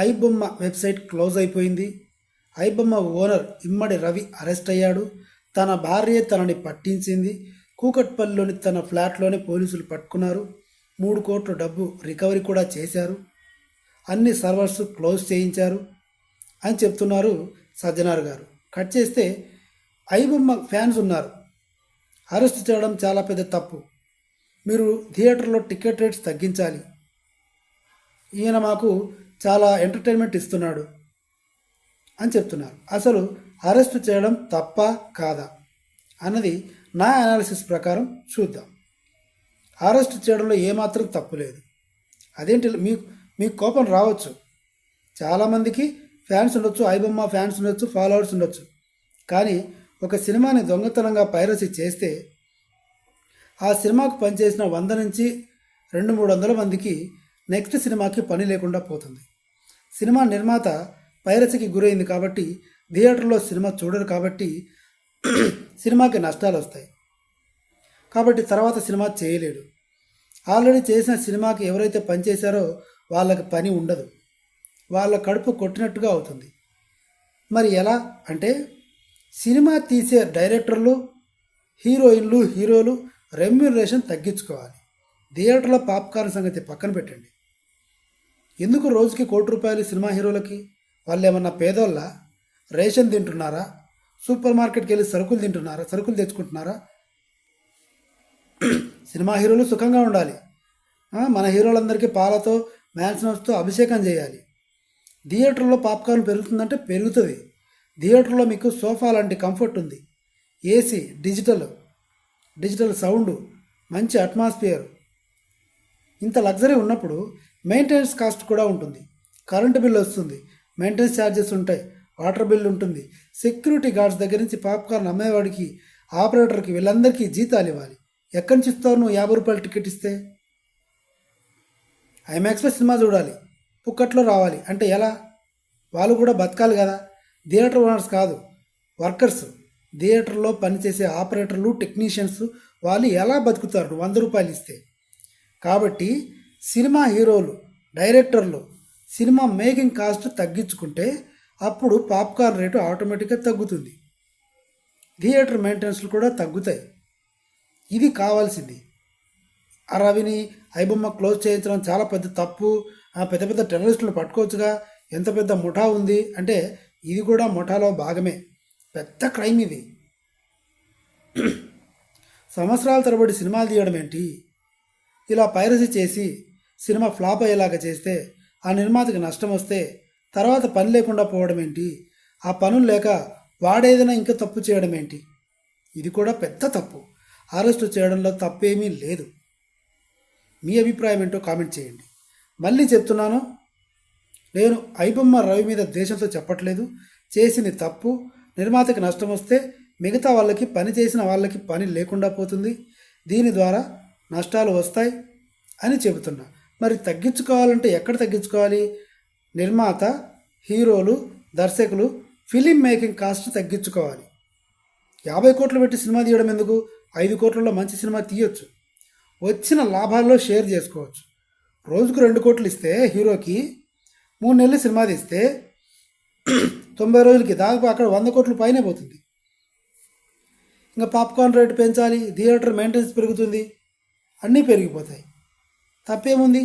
IBomma website close అయిపోయింది. IBomma owner Immadi Ravi arrest అయ్యాడు. తన భార్య తనని పట్టించింది. కూకట్పల్లిలోని తన ఫ్లాట్లోనే పోలీసులు పట్టుకున్నారు. మూడు కోట్ల డబ్బు రికవరీ కూడా చేశారు. అన్ని సర్వర్స్ క్లోజ్ చేయించారు అని చెప్తున్నారు సజ్జనార్ గారు. కట్ చేస్తే ఐబొమ్మ ఫ్యాన్స్ ఉన్నారు. అరెస్ట్ చేయడం చాలా పెద్ద తప్పు. మీరు థియేటర్లో టికెట్ రేట్స్ తగ్గించాలి. ఈయన మాకు చాలా ఎంటర్టైన్మెంట్ ఇస్తున్నాడు అని చెప్తున్నారు. అసలు అరెస్ట్ చేయడం తప్ప కాదా అన్నది నా అనాలిసిస్ ప్రకారం చూద్దాం. అరెస్ట్ చేయడంలో ఏమాత్రం తప్పు లేదు. అదేంటి మీ మీకు కోపం రావచ్చు. చాలామందికి ఫ్యాన్స్ ఉండొచ్చు ఐబొమ్మ ఫ్యాన్స్ ఉండొచ్చు ఫాలోవర్స్ ఉండొచ్చు. కానీ ఒక సినిమాని దొంగతనంగా పైరసీ చేస్తే ఆ సినిమాకు పనిచేసిన వంద నుంచి రెండు మూడు వందల మందికి నెక్స్ట్ సినిమాకి పని లేకుండా పోతుంది. సినిమా నిర్మాత పైరసీకి గురైంది కాబట్టి థియేటర్లో సినిమా చూడరు కాబట్టి సినిమాకి నష్టాలు వస్తాయి. కాబట్టి తర్వాత సినిమా చేయలేడు. ఆల్రెడీ చేసిన సినిమాకి ఎవరైతే పనిచేశారో వాళ్ళకి పని ఉండదు. వాళ్ళ కడుపు కొట్టినట్టుగా అవుతుంది. మరి ఎలా అంటే సినిమా తీసే డైరెక్టర్లు హీరోయిన్లు హీరోలు రెమ్యూనరేషన్ తగ్గించుకోవాలి. థియేటర్లో పాప్కార్న్ సంగతి పక్కన పెట్టండి. ఎందుకు రోజుకి కోటి రూపాయలు సినిమా హీరోలకి? వాళ్ళు ఏమన్నా పేదోళ్ళ? రేషన్ తింటున్నారా? సూపర్ మార్కెట్కి వెళ్ళి సరుకులు తింటున్నారా? సరుకులు తెచ్చుకుంటున్నారా? సినిమా హీరోలు సుఖంగా ఉండాలి. మన హీరోలందరికీ పాలతో మ్యాన్సనర్స్తో అభిషేకం చేయాలి. థియేటర్లో పాప్కార్న్ పెరుగుతుందంటే పెరుగుతుంది. థియేటర్లో మీకు సోఫా లాంటి కంఫర్ట్ ఉంది. ఏసీ డిజిటల్ డిజిటల్ సౌండ్ మంచి అట్మాస్ఫియర్. ఇంత లగ్జరీ ఉన్నప్పుడు మెయింటెనెన్స్ కాస్ట్ కూడా ఉంటుంది. కరెంటు బిల్ వస్తుంది. మెయింటెనెన్స్ ఛార్జెస్ ఉంటాయి. వాటర్ బిల్ ఉంటుంది. సెక్యూరిటీ గార్డ్స్ దగ్గర నుంచి పాప్కార్న్ అమ్మేవాడికి ఆపరేటర్కి వీళ్ళందరికీ జీతాలు ఇవ్వాలి. ఎక్కడి నుంచి ఇస్తావు నువ్వు? యాభై రూపాయలు టికెట్ ఇస్తే? ఐమాక్స్లో సినిమా చూడాలి. పుక్కట్లో రావాలి. అంటే ఎలా? వాళ్ళు కూడా బతకాలి కదా. థియేటర్ ఓనర్స్ కాదు వర్కర్స్ థియేటర్లో పనిచేసే ఆపరేటర్లు టెక్నీషియన్స్ వాళ్ళు ఎలా బతుకుతారు? వంద రూపాయలు ఇస్తే. కాబట్టి సినిమా హీరోలు డైరెక్టర్లు సినిమా మేకింగ్ కాస్ట్ తగ్గించుకుంటే అప్పుడు పాప్కార్న్ రేటు ఆటోమేటిక్గా తగ్గుతుంది. థియేటర్ మెయింటెనెన్స్లు కూడా తగ్గుతాయి. ఇది కావాల్సింది. ఆ రవిని ఐబొమ్మ క్లోజ్ చేయించడం చాలా పెద్ద తప్పు. ఆ పెద్ద పెద్ద టెర్రరిస్టులు పట్టుకోవచ్చుగా. ఎంత పెద్ద ముఠా ఉంది అంటే ఇది కూడా ముఠాలో భాగమే. పెద్ద క్రైమ్ ఇది. సంవత్సరాల తరబడి సినిమాలు తీయడం ఏంటి? ఇలా పైరసీ చేసి సినిమా ఫ్లాప్ అయ్యేలాగా చేస్తే ఆ నిర్మాతకి నష్టం వస్తే తర్వాత పని లేకుండా పోవడం ఏంటి? ఆ పనులు లేక వాడేదైనా ఇంకా తప్పు చేయడం ఏంటి? ఇది కూడా పెద్ద తప్పు. అరెస్టు చేయడంలో తప్పేమీ లేదు. మీ అభిప్రాయం ఏంటో కామెంట్ చేయండి. మళ్ళీ చెప్తున్నాను నేను ఐబొమ్మ రవి మీద దేశంతో చెప్పట్లేదు. చేసింది తప్పు. నిర్మాతకి నష్టం వస్తే మిగతా వాళ్ళకి పని చేసిన వాళ్ళకి పని లేకుండా పోతుంది. దీని ద్వారా నష్టాలు వస్తాయి అని చెబుతున్నా. మరి తగ్గించుకోవాలంటే ఎక్కడ తగ్గించుకోవాలి? నిర్మాత హీరోలు దర్శకులు ఫిలిం మేకింగ్ కాస్ట్ తగ్గించుకోవాలి. యాభై కోట్లు పెట్టి సినిమా తీయడం ఎందుకు? ఐదు కోట్లలో మంచి సినిమా తీయొచ్చు. వచ్చిన లాభాల్లో షేర్ చేసుకోవచ్చు. రోజుకు రెండు కోట్లు ఇస్తే హీరోకి మూడు నెలలు సినిమా తీస్తే తొంభై రోజులకి దాదాపు అక్కడ వంద కోట్ల పైనే పోతుంది. ఇంకా పాప్కార్న్ రేటు పెంచాలి థియేటర్ మెయింటెనెన్స్ పెరుగుతుంది అన్నీ పెరిగిపోతాయి. తప్పేముంది?